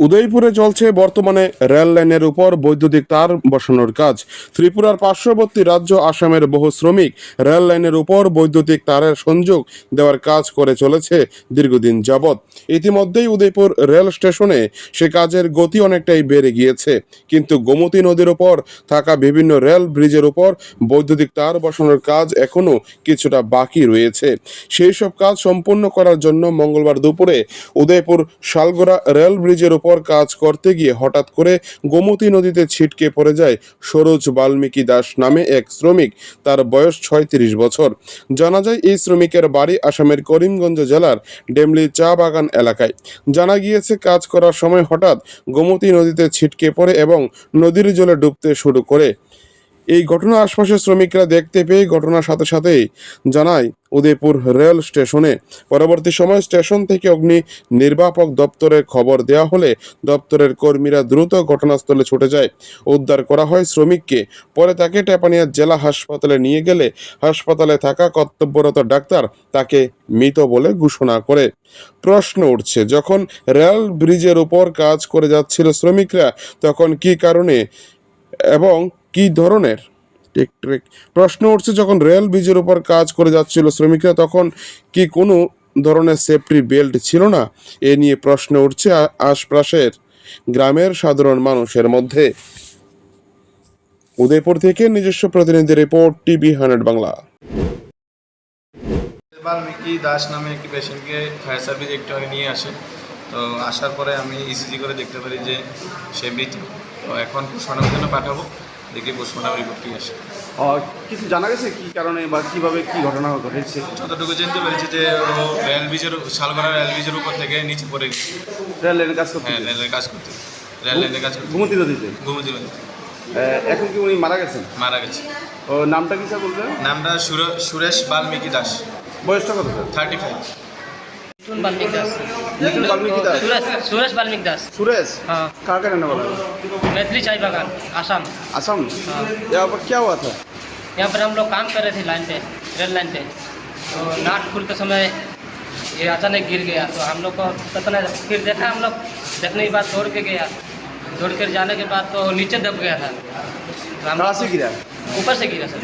উদয়পুরে চলছে বর্তমানে রেল লাইনের উপর বৈদ্যুতিক তার বসানোর কাজ। ত্রিপুরার পার্শ্ববর্তী রাজ্য আসামের বহু শ্রমিক রেল লাইনের উপর বৈদ্যুতিক তারের সংযোগ দেওয়ার কাজ করে চলেছে দীর্ঘদিন যাবৎ। ইতিমধ্যেই উদয়পুর রেল স্টেশনে সে কাজের গতি অনেকটাই বেড়ে গিয়েছে। কিন্তু গোমতী নদীর উপর থাকা বিভিন্ন রেল ব্রিজের উপর বৈদ্যুতিক তার বসানোর কাজ এখনও কিছুটা বাকি রয়েছে। সেই সব কাজ সম্পূর্ণ করার জন্য মঙ্গলবার দুপুরে উদয়পুর শালগোড়া রেল ব্রিজের উপর কাজ করতে গিয়ে হঠাৎ করে গোমতী নদীতে ছিটকে পড়ে যায় সরোজ বাল্মীকি দাস নামে এক শ্রমিক। তার বয়স ছয়ত্রিশ বছর। জানা যায়, এই শ্রমিকের বাড়ি আসামের করিমগঞ্জ জেলার ডেমলি চা বাগান এলাকায়। জানা গিয়েছে, কাজ করার সময় হঠাৎ গোমতী নদীতে ছিটকে পড়ে এবং নদীর জলে ডুবতে শুরু করে। এই ঘটনা আশপাশের শ্রমিকরা দেখতে পেয়ে ঘটনার সাথে সাথেই জানায় উদয়পুর রেল স্টেশনে। পরবর্তী সময় স্টেশন থেকে অগ্নি নির্বাপক দপ্তরে খবর দেওয়া হলে দপ্তরের কর্মীরা দ্রুত ঘটনাস্থলে ছুটে যায়। উদ্ধার করা হয় শ্রমিককে। পরে তাকে টেপানিয়া জেলা হাসপাতালে নিয়ে গেলে হাসপাতালে থাকা কর্তব্যরত ডাক্তার তাকে মৃত বলে ঘোষণা করে। প্রশ্ন উঠছে, যখন রেল ব্রিজের উপর কাজ করে যাচ্ছিল শ্রমিকরা, তখন কি কারণে এবং কি ধরনের? Tick tick. প্রশ্ন উঠছে, যখন রেল ব্রিজের উপর কাজ করে যাচ্ছিল শ্রমিকরা, তখন কি কোনো ধরনের সেফটি বেল্ট ছিল না? এ নিয়ে প্রশ্ন উঠছে আশপাশের গ্রামের সাধারণ মানুষের মধ্যে। উদয়পুর থেকে নিজস্ব প্রতিনিধি report, TV hundred Bangla. Valmiki Das নামে একটি পেশেন্টকে ফায়ার সার্ভিস একটু আগে নিয়ে আসে। তো আসার পরে আমি ইসিজি করে দেখতে পারি যে সে মৃত। তো এখন পোস্টমর্টমের জন্য পাঠাবো। দেখি পোস্টমর্টম রিপোর্ট কি আসে। কিছু জানা গেছে কি কারণে বা কীভাবে কি ঘটনা ঘটেছে? যতটুকু জানতে পেরেছি যে রেল ব্রিজের শালগড়া রেল ব্রিজের উপর থেকে নিচে পড়ে গেছে। রেল লাইনের কাজ করতে হ্যাঁ রেলের কাজ করতে। রেল লাইনের কাজ করতে। ঘুমতি নদীতে? ঘুমতি নদী। আহ, এখন কি উনি মারা গেছেন? মারা গেছে। ও নামটা কি স্যার বলবেন নামটা সুর- সুরেশ বাল্মীকি দাস। বয়সটা কত sir? Thirty five. Das. Suresh हाँ। कहाँ रहने वाला मैथिली चाय बागान हाँ। यहाँ पर क्या हुआ था? यहाँ पर हम लोग काम कर रहे थे लाइन पे रेल लाइन पे। तो नाट खुलते समय ये अचानक गिर गया। तो हम लोग को पता नहीं फिर देखा हम लोग देखने के बाद दौड़ के गया। दौड़ कर जाने के बाद तो नीचे दब गया था। तो हम से गिरा? ऊपर से गिरा सर।